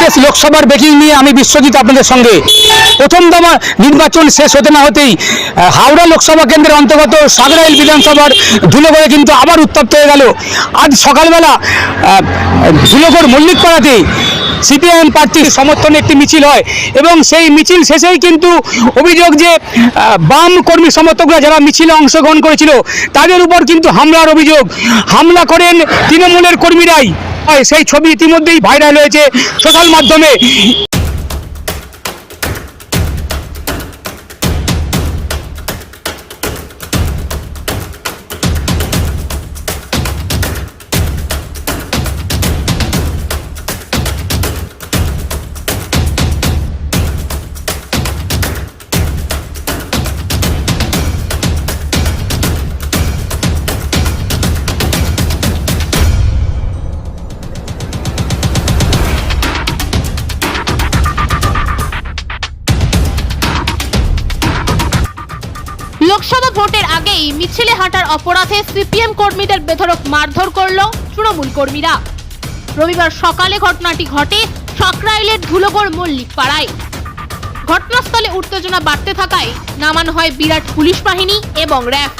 শেষ লোকসভার ব্রেকিং নিয়ে আমি বিশ্বজিৎ আপনাদের সঙ্গে। প্রথম দমা নির্বাচন শেষ হতে না হতেই হাওড়া লোকসভা কেন্দ্রের অন্তর্গত সাগরাইল বিধানসভার ধুলোগড়ে কিন্তু আবার উত্তপ্ত হয়ে গেল। আজ সকালবেলা ধুলোগড় মল্লিকপাড়াতে সিপিআইএম প্রার্থীর সমর্থনে একটি মিছিল হয় এবং সেই মিছিল শেষেই কিন্তু অভিযোগ যে বাম কর্মী সমর্থকরা যারা মিছিলে অংশগ্রহণ করেছিল, তাদের উপর কিন্তু হামলার অভিযোগ। হামলা করেন তৃণমূলের কর্মীরাই। হয়, সেই ছবি ইতিমধ্যেই ভাইরাল হয়েছে সোশ্যাল মাধ্যমে। লোকসভা ভোটের আগেই মিছিলে হাঁটার অপরাধে সিপিএম কর্মীদের বেধরক মারধর করল তৃণমূল কর্মীরা। রবিবার সকালে ঘটনাটি ঘটে সকরাইলের ধুলোগড় মল্লিক পাড়ায় ঘটনাস্থলে উত্তেজনা বাড়তে থাকায় নামানো হয় বিরাট পুলিশ বাহিনী এবং র্যাব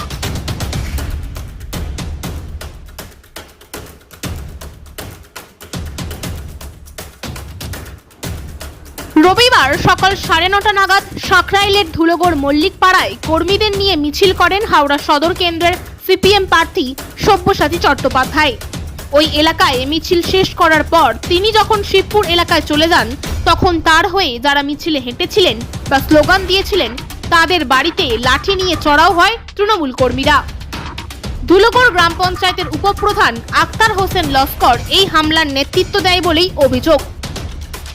রবিবার সকাল সাড়ে নটা নাগাদ সাঁকরাইলের ধুলোগড় মল্লিকপাড়ায় কর্মীদের নিয়ে মিছিল করেন হাওড়া সদর কেন্দ্রের সিপিএম প্রার্থী সব্যসাচী চট্টোপাধ্যায়। ওই এলাকায় মিছিল শেষ করার পর তিনি যখন শিবপুর এলাকায় চলে যান, তখন তার হয়ে যারা মিছিলে হেঁটেছিলেন বা স্লোগান দিয়েছিলেন, তাদের বাড়িতে লাঠি নিয়ে চড়াও হয় তৃণমূল কর্মীরা। ধুলোগড় গ্রাম পঞ্চায়েতের উপপ্রধান আক্তার হোসেন লস্কর এই হামলার নেতৃত্ব দেয় বলেই অভিযোগ।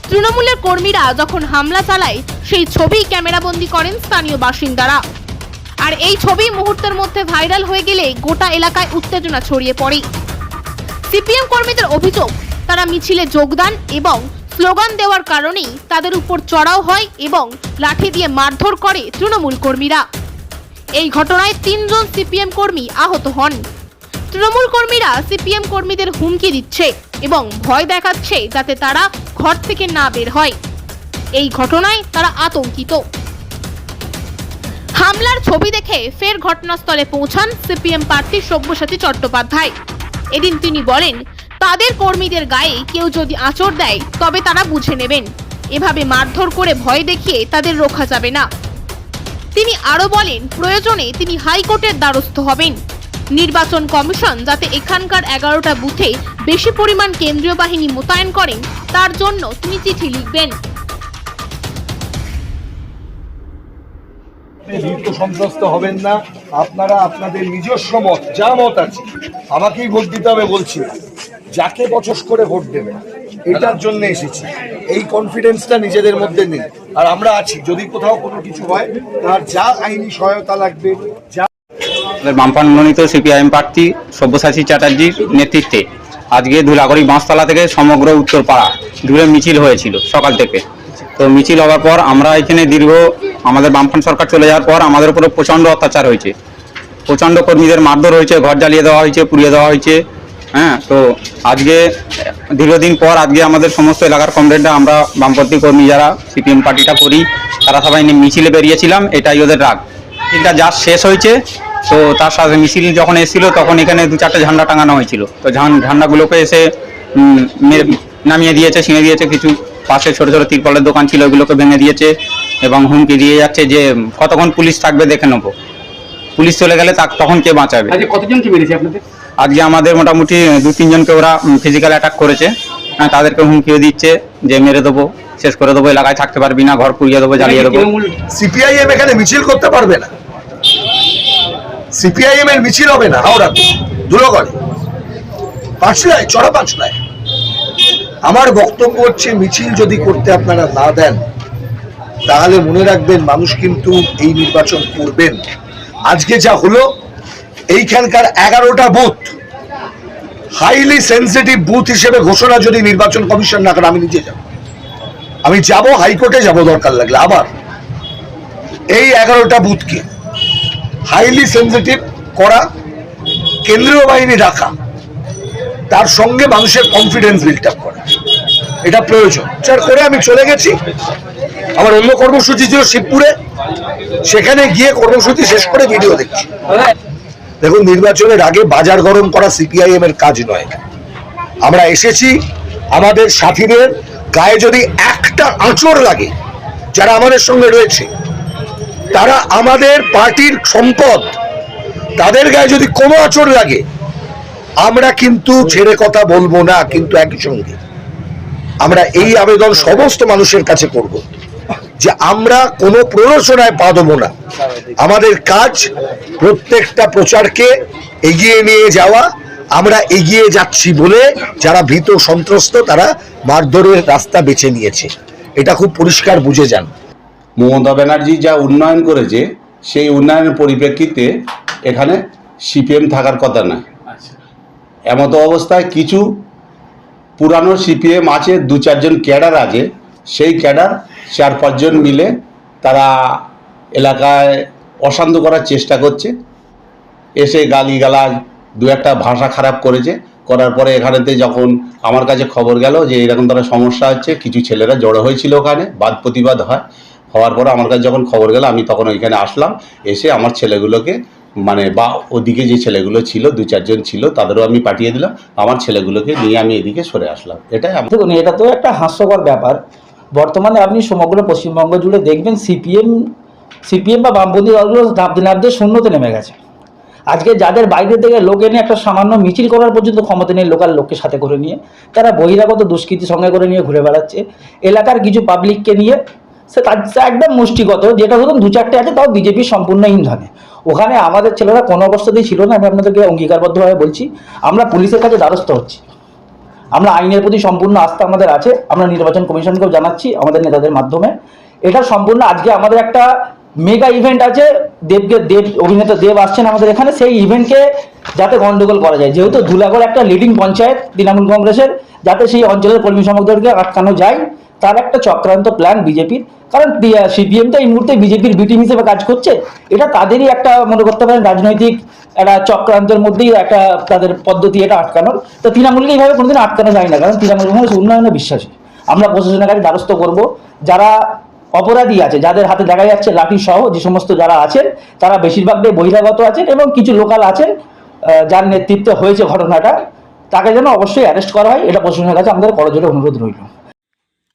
তৃণমূলের কর্মীরা যখন হামলা চালায়, সেই ছবি ক্যামেরাবন্দি করেন স্থানীয় বাসিন্দারা। আর এই ছবি মুহূর্তের মধ্যে ভাইরাল হয়ে গেলে গোটা এলাকায় উত্তেজনা ছড়িয়ে পড়ে। সিপিএম কর্মীদের অভিযোগ, তারা মিছিলে যোগদান এবং স্লোগান দেওয়ার কারণেই তাদের উপর চড়াও হয় এবং লাঠি দিয়ে মারধর করে তৃণমূল কর্মীরা। এই ঘটনায় তিনজন সিপিএম কর্মী আহত হন। তৃণমূল কর্মীরা সিপিএম কর্মীদের হুমকি দিচ্ছে এবং ভয় দেখাচ্ছে যাতে তারা ঘর থেকে না বের হয়। এই ঘটনায় তারা আতঙ্কিত। হামলার ছবি দেখে ফের ঘটনাস্থলে পৌঁছান সিপিএম প্রার্থী সব্যসাচী চট্টোপাধ্যায়। এদিন তিনি বলেন, তাদের কর্মীদের গায়ে কেউ যদি আঁচড় দেয়, তবে তারা বুঝে নেবেন। এভাবে মারধর করে ভয় দেখিয়ে তাদের রোখা যাবে না। তিনি আরও বলেন, প্রয়োজনে তিনি হাইকোর্টের দ্বারস্থ হবেন। নির্বাচন কমিশন যাতে এখানকার এগারোটা বুথে বেশি পরিমাণ কেন্দ্রীয় বাহিনী মোতায়েন করেন, তার জন্য তিনি চিঠি লিখবেন। সন্ত্রস্ত হবেন না, আপনারা আপনাদের নিজস্ব মত, যা মত আছে, আমাকেই ভোট দিতে হবে বলছি যাকে বচস করে ভোট দেবেন এটার জন্য এসেছি। এই কনফিডেন্সটা নিজেদের মধ্যে নেই। আর আমরা আছি, যদি কোথাও কোনো কিছু হয়, তার যা আইনি সহায়তা লাগবে, যা বামপান মনোনীত সিপিআইএম প্রার্থী সব্যসাচী চ্যাটার্জির নেতৃত্বে আজকে ধুলাগড়ি বাঁশতলা থেকে সমগ্র উত্তরপাড়া দূরে মিছিল হয়েছিল সকাল থেকে। তো মিছিল হওয়ার পর আমরা এখানে দীর্ঘ আমাদের বামফ্রন্ট সরকার চলে যাওয়ার পর আমাদের উপরে প্রচণ্ড অত্যাচার হয়েছে। প্রচণ্ড কর্মীদের মারধর হয়েছে, ঘর জ্বালিয়ে দেওয়া হয়েছে, পুড়িয়ে দেওয়া হয়েছে হ্যাঁ? তো আজকে, দীর্ঘদিন পর আজকে আমাদের সমস্ত এলাকার কমরেডরা, আমরা বামপন্থী কর্মী যারা সিপিএম পার্টিটা করি, তারা সবাই মিছিলে বেরিয়েছিলাম, এটাই ওদের রাগ। মিছিলটা যা শেষ হয়েছে তো তার সাথে মিছিল যখন এসেছিল তখন এখানে দু চারটে ঝান্ডা টাঙানো হয়েছিল। তো ঝান- ঝান্ডাগুলোকে এসে নামিয়ে দিয়েছে ছিঁড়ে দিয়েছে কিছু। পাশে ছোট ছোট তিরপলের দোকান ছিল ওগুলোকে ভেঙে দিয়েছে এবং হুমকি দিয়ে যাচ্ছে যে কতক্ষণ পুলিশ থাকবে দেখে নেব। পুলিশ চলে গেলে তা তখন কে বাঁচাবে? আজকে কতজনকে মেরেছে আপনাদের? আজকে আমাদের মোটামুটি দু তিনজনকে ওরা ফিজিক্যাল অ্যাটাক করেছে। হ্যাঁ, তাদেরকে হুমকিও দিচ্ছে যে মেরে দেবো শেষ করে দেবো এলাকায় থাকতে পারবি না ঘর পুড়িয়ে দেবো জ্বালিয়ে দেবো। সিপিআইএম এখানে মিছিল করতে পারবে না। সিপিআইএম এর মিছিল হবে না হাওড়াতে ধুলোগড়ে। পাঁচলায়, চড়া পাঁচলায়। আমার বক্তব্য হচ্ছে, মিছিল যদি করতে আপনারা না দেন, তাহলে মনে রাখবেন মানুষ কিন্তু এই নির্বাচন করবেন। আজকে যা হলো, এইখানকার এগারোটা বুথ হাইলি সেন্সিটিভ বুথ হিসেবে ঘোষণা যদি নির্বাচন কমিশন না করে, আমি নিজে যাব। আমি যাব, হাইকোর্টে যাব, দরকার লাগলে। আবার, এই এগারোটা বুথকে হাইলি সেন্সিটিভ করা কেন্দ্রীয় বাহিনী রাখা তার সঙ্গে মানুষের কনফিডেন্স বিল্ড আপ করা। এটা প্রয়োজন। চার করে আমি চলে গেছি। আমার অন্য কর্মসূচি ছিল শিবপুরে। সেখানে গিয়ে কর্মসূচি শেষ করে ভিডিও দেখছি। দেখুন, নির্বাচনের আগে বাজার গরম করা সিপিআইএম এর কাজ নয়। আমরা এসেছি আমাদের সাথীদের গায়ে যদি একটা আঁচড় লাগে, যারা আমাদের সঙ্গে রয়েছে তারা আমাদের পার্টির সম্পদ। তাদের গায়ে যদি কোনো আঁচড় লাগে, আমরা কিন্তু ছেড়ে কথা বলব না কিন্তু একই সঙ্গে। আমরা এই আবেদন সমস্ত মানুষের কাছে করব যে আমরা কোনো প্ররোচনায় পা দেবো না। আমাদের কাজ প্রত্যেকটা প্রচারকে এগিয়ে নিয়ে যাওয়া, আমরা এগিয়ে যাচ্ছি বলে যারা ভীত সন্ত্রস্ত তারা মারধরের রাস্তা বেছে নিয়েছে। এটা খুব পরিষ্কার বুঝে যান। মমতা ব্যানার্জি যা উন্নয়ন করেছে সেই উন্নয়নের পরিপ্রেক্ষিতে এখানে সিপিএম থাকার কথা না এমতো অবস্থায় কিছু পুরানো সিপিএম আছে দু চারজন ক্যাডার আছে সেই ক্যাডার চার পাঁচজন মিলে তারা এলাকায় অশান্ত করার চেষ্টা করছে। এসে গালিগালাজ দু একটা ভাষা খারাপ করেছে। করার পরে এখানেতে যখন আমার কাছে খবর গেল যে এরকম তারা সমস্যা হচ্ছে কিছু ছেলেরা জড়ো হয়েছিল ওখানে বাদ প্রতিবাদ হয়। হওয়ার পরে আমার কাছে যখন খবর গেল, আমি তখন ওইখানে আসলাম, এসে আমার ছেলেগুলোকে মানে বা ওদিকে যে ছেলেগুলো ছিল, দু চারজন ছিল, তাদেরও আমি পাঠিয়ে দিলাম, আমার ছেলেগুলোকে নিয়ে আমি এদিকে সরে আসলাম। এটাই দেখুন, এটা তো একটা হাস্যকর ব্যাপার। বর্তমানে আপনি সমগ্র পশ্চিমবঙ্গ জুড়ে দেখবেন, সিপিএম সিপিএম বা বামপন্থী দলগুলো নাবতে নাবতে শূন্যতে নেমে গেছে। আজকে যাদের বাইরে থেকে লোক এনে একটা সামান্য মিছিল করার পর্যন্ত ক্ষমতা নেই লোকাল লোককে সাথে করে নিয়ে, তারা বহিরাগত দুষ্কৃতি সঙ্গে করে নিয়ে ঘুরে বেড়াচ্ছে। এলাকার কিছু পাবলিককে নিয়ে সে তার একদম মুষ্টিগত, যেটা ধরুন দু চারটে আছে, তাও বিজেপির সম্পূর্ণ ইন্ধনে। ওখানে আমাদের ছেলেরা কোনো অবস্থাতেই ছিল না, আমি আপনাদেরকে অঙ্গীকারবদ্ধভাবে বলছি, আমরা পুলিশের কাছে দ্বারস্থ হচ্ছি। আমরা আইনের প্রতি সম্পূর্ণ আস্থা আমাদের আছে, আমরা নির্বাচন কমিশনকেও জানাচ্ছি আমাদের নেতাদের মাধ্যমে। এটা সম্পূর্ণ আজকে আমাদের একটা মেগা ইভেন্ট আছে, দেবকে, দেব, অভিনেতা দেব আসছেন আমাদের এখানে, সেই ইভেন্টকে যাতে গন্ডগোল করা যায়। যেহেতু ধুলাগড় একটা লিডিং পঞ্চায়েত, তৃণমূল কংগ্রেসের, যাতে সেই অঞ্চলের কর্মী সমর্থকদেরকে আটকানো যায়। তার একটা চক্রান্ত প্ল্যান বিজেপির। কারণ সিপিএম তো এই মুহূর্তে বিজেপির বিটিম হিসেবে কাজ করছে। এটা তাদেরই একটা মনে করতে পারেন রাজনৈতিক একটা চক্রান্তের মধ্যেই একটা তাদের পদ্ধতি এটা আটকানোর। তো তৃণমূলকে এইভাবে কোনোদিন আটকানো যায় না। কারণ তৃণমূল কংগ্রেস উন্নয়নে বিশ্বাসী। আমরা প্রশাসনের কাছে দ্বারস্থ করব। যারা অপরাধী আছে, যাদের হাতে দেখা যাচ্ছে লাঠি সহ যে সমস্ত যারা আছেন, তারা বেশিরভাগটাই বহিরাগত আছেন এবং কিছু লোকাল আছেন যার নেতৃত্বে হয়েছে ঘটনাটা, তাকে যেন অবশ্যই অ্যারেস্ট করা হয়। এটা প্রশাসনের কাছে আমাদের করজোরে অনুরোধ রইল।